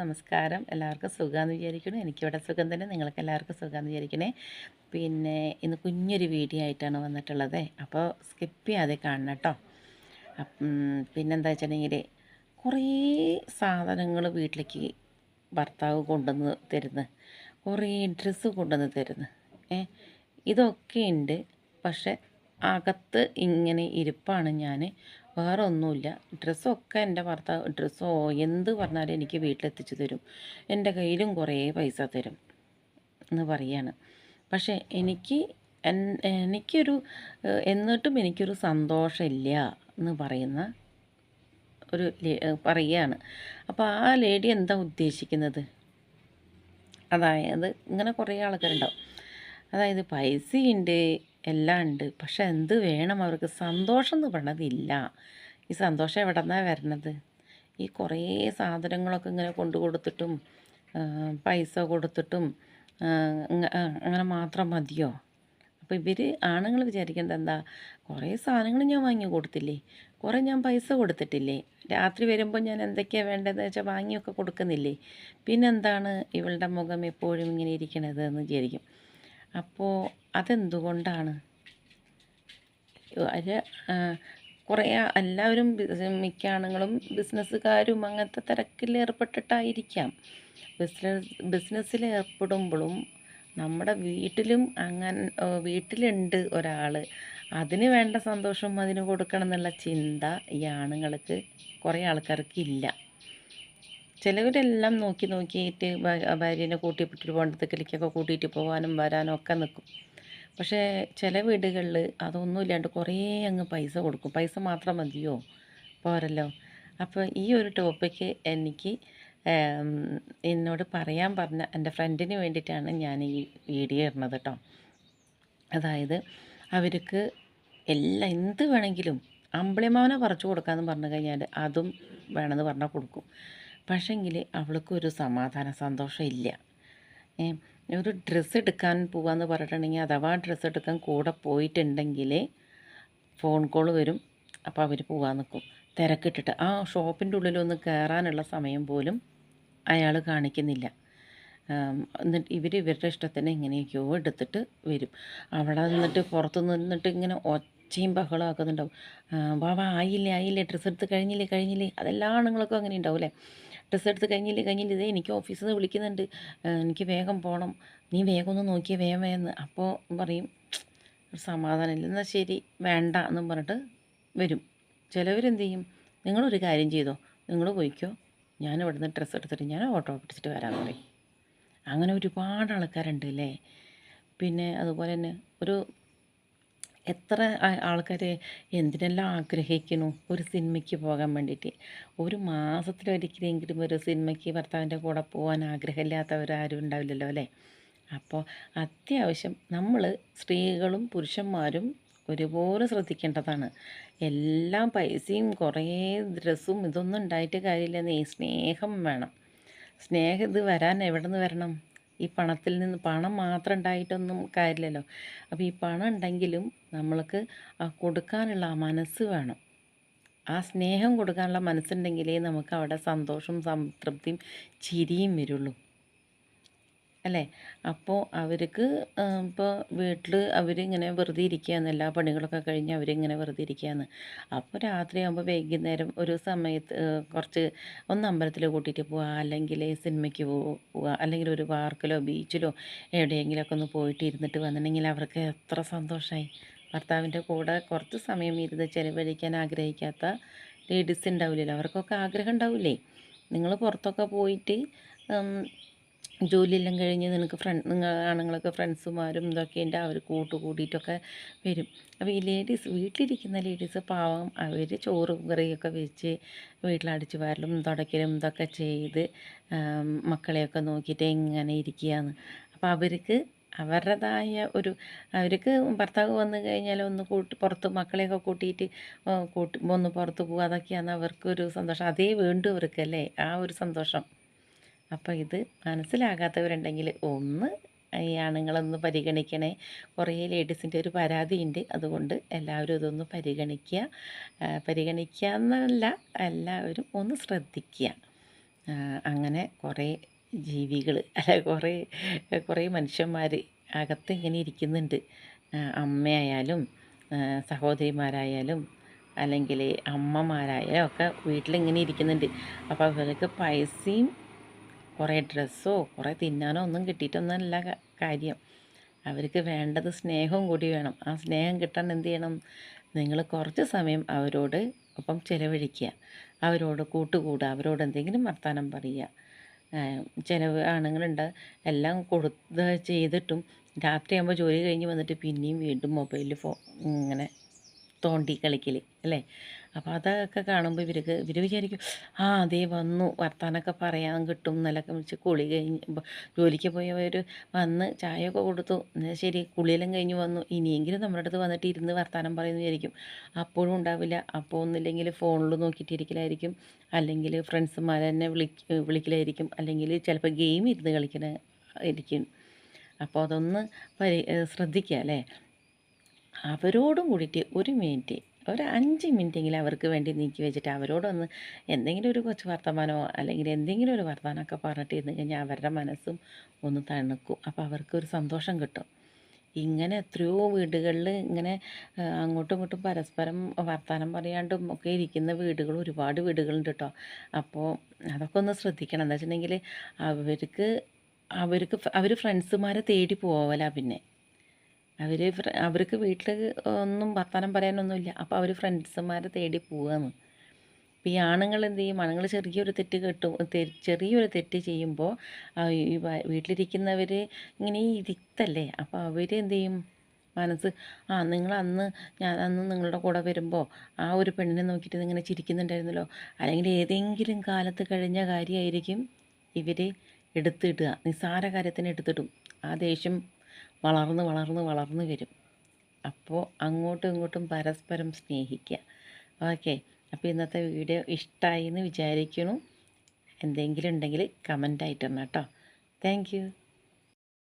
നമസ്കാരം. എല്ലാവർക്കും സുഖമെന്ന് വിചാരിക്കണേ എനിക്കിവിടെ സുഖം തന്നെ. നിങ്ങൾക്ക് എല്ലാവർക്കും സുഖമെന്ന് വിചാരിക്കണേ. പിന്നെ ഇന്ന് കുഞ്ഞൊരു വീഡിയോ ആയിട്ടാണ് വന്നിട്ടുള്ളത്. അപ്പോൾ സ്കിപ്പ് ചെയ്യാതെ കാണണം കേട്ടോ. പിന്നെന്താ വെച്ചിട്ടുണ്ടെങ്കിൽ കുറേ സാധനങ്ങൾ വീട്ടിലേക്ക് ഭർത്താവ് കൊണ്ടുവന്ന് തരുന്നു. കുറേ ഡ്രസ്സ് കൊണ്ടുവന്ന് തരുന്നു. ഏ ഇതൊക്കെ ഉണ്ട്. പക്ഷെ അകത്ത് ഇങ്ങനെ ഇരിപ്പാണ് ഞാൻ. വേറെ ഒന്നുമില്ല ഡ്രസ്സൊക്കെ എന്റെ ഭർത്താവ് ഡ്രസ്സോ എന്ത് പറഞ്ഞാലും എനിക്ക് വീട്ടിലെത്തിച്ചു തരും. എന്റെ കയ്യിലും കുറേ പൈസ തരും എന്ന് പറയാണ്. പക്ഷേ എനിക്ക് എനിക്കൊരു എന്നിട്ടും എനിക്കൊരു സന്തോഷമില്ല എന്ന് പറയുന്ന ഒരു പറയുകയാണ്. അപ്പോൾ ആ ലേഡി എന്താ ഉദ്ദേശിക്കുന്നത്? അതായത് ഇങ്ങനെ കുറേ ആൾക്കാരുണ്ടാവും. അതായത് പൈസയുണ്ട് എല്ലാം ഉണ്ട്. പക്ഷെ എന്ത് വേണം അവർക്ക്? സന്തോഷം എന്ന് പറയണതില്ല ഈ സന്തോഷം എവിടെ നിന്നാണ് വരണത്? ഈ കുറേ സാധനങ്ങളൊക്കെ ഇങ്ങനെ കൊണ്ടു കൊടുത്തിട്ടും പൈസ കൊടുത്തിട്ടും അങ്ങനെ മാത്രം മതിയോ? അപ്പോൾ ഇവർ ആണുങ്ങൾ വിചാരിക്കേണ്ടത് എന്താ? കുറേ സാധനങ്ങൾ ഞാൻ വാങ്ങി കൊടുത്തില്ലേ? കുറേ ഞാൻ പൈസ കൊടുത്തിട്ടില്ലേ? രാത്രി വരുമ്പോൾ ഞാൻ എന്തൊക്കെയാണ് വേണ്ടതെന്ന് വെച്ചാൽ വാങ്ങിയൊക്കെ കൊടുക്കുന്നില്ലേ? പിന്നെന്താണ് ഇവളുടെ മുഖം എപ്പോഴും ഇങ്ങനെ ഇരിക്കണത് എന്ന് വിചാരിക്കും. അപ്പോൾ അതെന്തുകൊണ്ടാണ്? ഒരു കുറേ എല്ലാവരും മിക്ക ആണുങ്ങളും ബിസിനസ്സുകാരും അങ്ങനത്തെ തിരക്കിൽ ഏർപ്പെട്ടിട്ടായിരിക്കാം ബിസിനസ് ബിസിനസ്സിൽ ഏർപ്പെടുമ്പോഴും നമ്മുടെ വീട്ടിലും അങ്ങനെ വീട്ടിലുണ്ട് ഒരാൾ അതിന് വേണ്ട സന്തോഷം അതിന് കൊടുക്കണം എന്നുള്ള ചിന്ത ഈ ആണുങ്ങൾക്ക് കുറേ ആൾക്കാർക്ക് ഇല്ല. ചിലവരെല്ലാം നോക്കി നോക്കിയിട്ട് ഭാര്യനെ കൂട്ടിപ്പിട്ടിട്ട് കിളിക്കൊക്കെ കൂട്ടിയിട്ട് പോകാനും വരാനും ഒക്കെ നിൽക്കും പക്ഷേ ചില വീടുകളിൽ അതൊന്നും ഇല്ലാണ്ട് കുറേ അങ്ങ് പൈസ കൊടുക്കും. പൈസ മാത്രം മതിയോ? പോരല്ലോ. അപ്പോൾ ഈ ഒരു ടോപ്പിക്ക് എനിക്ക് എന്നോട് പറയാൻ പറഞ്ഞ എന്റെ ഫ്രണ്ടിന് വേണ്ടിയിട്ടാണ് ഞാൻ ഈ വീഡിയോ ഇടുന്നത് കേട്ടോ. അതായത് അവർക്ക് എല്ലാം എന്ത് വേണമെങ്കിലും അമ്പിളിമാവനെ പറിച്ചു കൊടുക്കാമെന്ന് പറഞ്ഞു കഴിഞ്ഞാൽ അതും വേണമെന്ന് പറഞ്ഞാൽ കൊടുക്കും. പക്ഷേങ്കിൽ അവൾക്കൊരു സമാധാന സന്തോഷം ഇല്ല. ഒരു ഡ്രസ്സ് എടുക്കാൻ പോവാന്ന് പറഞ്ഞിട്ടുണ്ടെങ്കിൽ അഥവാ ഡ്രസ്സ് എടുക്കാൻ കൂടെ പോയിട്ടുണ്ടെങ്കിൽ ഫോൺ കോൾ വരും. അപ്പോൾ അവർ പോകാൻ നിൽക്കും തിരക്കിട്ടിട്ട്. ആ ഷോപ്പിന്റെ ഉള്ളിലൊന്ന് കയറാനുള്ള സമയം പോലും അയാൾ കാണിക്കുന്നില്ല. എന്നിട്ട് ഇവർ ഇവരുടെ ഇഷ്ടത്തിന് എങ്ങനെയൊക്കെയോ എടുത്തിട്ട് വരും. അവിടെ നിന്നിട്ട് പുറത്ത് നിന്നിട്ട് ഇങ്ങനെ ഒച്ചയും ബഹളം ആക്കുന്നുണ്ടാവും ആ, വാ വാ ആയില്ലേ ആയില്ലേ ഡ്രസ്സ് എടുത്ത് കഴിഞ്ഞില്ലേ കഴിഞ്ഞില്ലേ? അതെല്ലാ ആണുങ്ങൾക്കും അങ്ങനെ ഉണ്ടാവും അല്ലേ? ഡ്രസ്സ് എടുത്ത് കഴിഞ്ഞില്ലേ കഴിഞ്ഞില്ലേ ഇതേ എനിക്ക് ഓഫീസിൽ നിന്ന് വിളിക്കുന്നുണ്ട്. എനിക്ക് വേഗം പോകണം നീ വേഗം ഒന്ന് നോക്കിയേ വേഗം വേഗം അപ്പോൾ പറയും സമാധാനമില്ല എന്നാൽ ശരി വേണ്ട എന്നും പറഞ്ഞിട്ട് വരും. ചിലവരെന്ത് ചെയ്യും? നിങ്ങളൊരു കാര്യം ചെയ്തോ? നിങ്ങൾ പോയിക്കോ. ഞാൻ ഇവിടുന്ന് ഡ്രസ്സ് എടുത്തിട്ട് ഞാൻ ഓട്ടോ പിടിച്ചിട്ട് വരാൻ പറയും. അങ്ങനെ ഒരുപാട് ആൾക്കാരുണ്ട് അല്ലേ പിന്നെ അതുപോലെ തന്നെ ഒരു എത്ര ആൾക്കാർ എന്തിനെല്ലാം ആഗ്രഹിക്കുന്നു ഒരു സിനിമയ്ക്ക് പോകാൻ വേണ്ടിയിട്ട്? ഒരു മാസത്തിലൊരിക്കലെങ്കിലും ഒരു സിനിമയ്ക്ക് ഭർത്താവിന്റെ കൂടെ പോകാൻ ആഗ്രഹമില്ലാത്തവരാരും ഉണ്ടാവില്ലല്ലോ അല്ലേ? അപ്പോൾ അത്യാവശ്യം നമ്മൾ സ്ത്രീകളും പുരുഷന്മാരും ഒരുപോലെ ശ്രദ്ധിക്കേണ്ടതാണ്. എല്ലാം പൈസയും കുറേ ഡ്രസ്സും ഇതൊന്നും ഉണ്ടായിട്ട് കാര്യമില്ലെന്നേ. സ്നേഹം വേണം. സ്നേഹം ഇത് വരാൻ എവിടെ നിന്ന് വരണം? ഈ പണത്തിൽ നിന്ന് പണം മാത്രം ഉണ്ടായിട്ടൊന്നും കാര്യമില്ലല്ലോ. അപ്പോൾ ഈ പണം ഉണ്ടെങ്കിലും നമ്മൾക്ക് ആ കൊടുക്കാനുള്ള ആ മനസ്സ് വേണം. ആ സ്നേഹം കൊടുക്കാനുള്ള മനസ്സുണ്ടെങ്കിലേ നമുക്ക് അവിടെ സന്തോഷവും സംതൃപ്തിയും ചിരിയും വരുള്ളൂ. അല്ലേ? അപ്പോൾ അവർക്ക് ഇപ്പോൾ വീട്ടിൽ അവരിങ്ങനെ വെറുതെ ഇരിക്കുകയെന്ന് എല്ലാ പണികളൊക്കെ കഴിഞ്ഞ് അവരിങ്ങനെ വെറുതെ ഇരിക്കുകയെന്ന് അപ്പോൾ രാത്രിയാകുമ്പോൾ വൈകുന്നേരം ഒരു സമയത്ത് കുറച്ച് ഒന്ന് അമ്പലത്തിൽ കൂട്ടിയിട്ട് പോവുക അല്ലെങ്കിൽ സിനിമയ്ക്ക് പോവുക അല്ലെങ്കിൽ ഒരു പാർക്കിലോ ബീച്ചിലോ എവിടെയെങ്കിലുമൊക്കെ ഒന്ന് പോയിട്ട് ഇരുന്നിട്ട് വന്നിട്ടുണ്ടെങ്കിൽ അവർക്ക് എത്ര സന്തോഷമായി ഭർത്താവിന്റെ കൂടെ കുറച്ച് സമയം ഇരുന്ന് ചിലവഴിക്കാൻ ആഗ്രഹിക്കാത്ത ലേഡീസ് ഉണ്ടാവില്ലല്ലോ. അവർക്കൊക്കെ ആഗ്രഹം ഉണ്ടാവില്ലേ? നിങ്ങൾ പുറത്തൊക്കെ പോയിട്ട് ജോലിയെല്ലാം കഴിഞ്ഞ് നിനക്ക് ഫ്രണ്ട് നിങ്ങൾ ആണുങ്ങളൊക്കെ ഫ്രണ്ട്സുമാരും ഇതൊക്കെ എന്റെ അവർ കൂട്ട് കൂടിയിട്ടൊക്കെ വരും. അപ്പോൾ ഈ ലേഡീസ് വീട്ടിലിരിക്കുന്ന ലേഡീസ് പാവം അവർ ചോറ് കറിയൊക്കെ വെച്ച് വീട്ടിലടിച്ച് വാരലും തുടയ്ക്കലും ഇതൊക്കെ ചെയ്ത് മക്കളെയൊക്കെ നോക്കിയിട്ട് എങ്ങനെ ഇരിക്കുകയാണ്. അപ്പോൾ അവർക്ക് അവരുടേതായ ഒരു അവർക്ക് ഭർത്താവ് വന്നു കഴിഞ്ഞാൽ ഒന്ന് കൂട്ടി പുറത്ത് മക്കളെയൊക്കെ കൂട്ടിയിട്ട് കൂട്ടി ഒന്ന് പുറത്ത് പോകുക അതൊക്കെയാണ് അവർക്കൊരു സന്തോഷം. അതേ വേണ്ടു അവർക്കല്ലേ ആ ഒരു സന്തോഷം. അപ്പോൾ ഇത് മനസ്സിലാകാത്തവരുണ്ടെങ്കിൽ ഒന്ന് ഈ ആണുങ്ങളൊന്ന് പരിഗണിക്കണേ. കുറേ ലേഡീസിന്റെ ഒരു പരാതിയുണ്ട്. അതുകൊണ്ട് എല്ലാവരും ഇതൊന്ന് പരിഗണിക്കുക. പരിഗണിക്കുക എന്നല്ല എല്ലാവരും ഒന്ന് ശ്രദ്ധിക്കുക. അങ്ങനെ കുറേ ജീവികൾ അല്ല കുറേ കുറേ മനുഷ്യന്മാർ അകത്ത് ഇങ്ങനെ ഇരിക്കുന്നുണ്ട്. അമ്മയായാലും സഹോദരിമാരായാലും അല്ലെങ്കിൽ അമ്മമാരായാലും ഒക്കെ വീട്ടിലിങ്ങനെ ഇരിക്കുന്നുണ്ട്. അപ്പോൾ അവർക്ക് പൈസയും കുറേ ഡ്രസ്സോ കുറേ തിന്നാനോ ഒന്നും കിട്ടിയിട്ടൊന്നുമല്ല കാര്യം. അവർക്ക് വേണ്ടത് സ്നേഹവും കൂടി വേണം. ആ സ്നേഹം കിട്ടാൻ എന്ത് ചെയ്യണം? നിങ്ങൾ കുറച്ച് സമയം അവരോട് ഒപ്പം ചിലവഴിക്കുക. അവരോട് കൂട്ടുകൂടുക. അവരോട് എന്തെങ്കിലും വർത്തമാനം പറയുക. ചിലവ് ആണുങ്ങളുണ്ട്. എല്ലാം കൊടുത്ത് ചെയ്തിട്ടും രാത്രിയാകുമ്പോൾ ജോലി കഴിഞ്ഞ് വന്നിട്ട് പിന്നെയും വീണ്ടും മൊബൈലിൽ ഫോ ഇങ്ങനെ തോണ്ടി കളിക്കൽ അല്ലേ? അപ്പോൾ അതൊക്കെ കാണുമ്പോൾ ഇവർക്ക് ഇവർ വിചാരിക്കും ആ അതേ വന്നു വർത്താനമൊക്കെ പറയാൻ കിട്ടും എന്നല്ലൊക്കെ വിളിച്ച് കുളി കഴിഞ്ഞ് ജോലിക്ക് പോയവർ വന്ന് ചായയൊക്കെ കൊടുത്തു എന്നാൽ ശരി കുളിയെല്ലാം കഴിഞ്ഞ് വന്നു ഇനിയെങ്കിലും നമ്മുടെ അടുത്ത് വന്നിട്ട് ഇരുന്ന് വർത്താനം പറയുന്നു വിചാരിക്കും. അപ്പോഴും ഉണ്ടാവില്ല അപ്പോൾ ഒന്നില്ലെങ്കിൽ ഫോണിൽ നോക്കിയിട്ടിരിക്കലായിരിക്കും അല്ലെങ്കിൽ ഫ്രണ്ട്സുമാർ തന്നെ വിളിക്ക് വിളിക്കലായിരിക്കും അല്ലെങ്കിൽ ചിലപ്പോൾ ഗെയിം ഇരുന്ന് കളിക്കണ ഇരിക്കും അപ്പോൾ അതൊന്ന് പരി ശ്രദ്ധിക്കുക അല്ലേ? അവരോടും കൂടിയിട്ട് ഒരു മിനിറ്റ് ഒരു അഞ്ച് മിനിറ്റെങ്കിലും അവർക്ക് വേണ്ടി നീക്കി വെച്ചിട്ട് അവരോടൊന്ന് എന്തെങ്കിലും ഒരു കൊച്ചു വർത്തമാനമോ അല്ലെങ്കിൽ എന്തെങ്കിലും ഒരു വർത്തമാനമൊക്കെ പറഞ്ഞിട്ട് ഇരുന്ന് കഴിഞ്ഞാൽ അവരുടെ മനസ്സും ഒന്ന് തണുക്കും. അപ്പോൾ അവർക്കൊരു സന്തോഷം കിട്ടും. ഇങ്ങനെ എത്രയോ വീടുകളിൽ ഇങ്ങനെ അങ്ങോട്ടും ഇങ്ങോട്ടും പരസ്പരം വർത്തമാനം പറയാണ്ടും ഒക്കെ ഇരിക്കുന്ന വീടുകൾ ഒരുപാട് വീടുകളുണ്ട് കേട്ടോ. അപ്പോൾ അതൊക്കെ ഒന്ന് ശ്രദ്ധിക്കണം. എന്താ വെച്ചിട്ടുണ്ടെങ്കിൽ അവർക്ക് അവർക്ക് അവർ ഫ്രണ്ട്സുമാരെ തേടി പോവല പിന്നെ. അവർ അവർക്ക് വീട്ടിൽ ഒന്നും വർത്തമാനം പറയാനൊന്നുമില്ല. അപ്പോൾ അവർ ഫ്രണ്ട്സുമാരെ തേടി പോവാന്ന് അപ്പോൾ ഈ ആണുങ്ങൾ എന്ത് ചെയ്യും? ആണുങ്ങൾ ചെറിയൊരു തെറ്റ് കെട്ടും ചെറിയൊരു തെറ്റ് ചെയ്യുമ്പോൾ ഈ വീട്ടിലിരിക്കുന്നവർ ഇങ്ങനെ ഇരുത്തല്ലേ? അപ്പോൾ അവർ എന്ത് ചെയ്യും? മനസ്സ് ആ നിങ്ങൾ അന്ന് ഞാൻ അന്ന് നിങ്ങളുടെ കൂടെ വരുമ്പോൾ ആ ഒരു പെണ്ണിനെ നോക്കിയിട്ട് ഇങ്ങനെ ചിരിക്കുന്നുണ്ടായിരുന്നല്ലോ. അല്ലെങ്കിൽ ഏതെങ്കിലും കാലത്ത് കഴിഞ്ഞ കാര്യമായിരിക്കും ഇവർ എടുത്തിടുക. നിസ്സാര കാര്യത്തിന് എടുത്തിടും. ആ ദേഷ്യം വളർന്ന് വളർന്ന് വളർന്ന് വരും. അപ്പോൾ അങ്ങോട്ടും ഇങ്ങോട്ടും പരസ്പരം സ്നേഹിക്കുക ഓക്കെ. അപ്പോൾ ഇന്നത്തെ വീഡിയോ ഇഷ്ടമായി എന്ന് വിചാരിക്കുന്നു. എന്തെങ്കിലും ഉണ്ടെങ്കിൽ കമന്റ് ആയിട്ടിടണം കേട്ടോ. താങ്ക്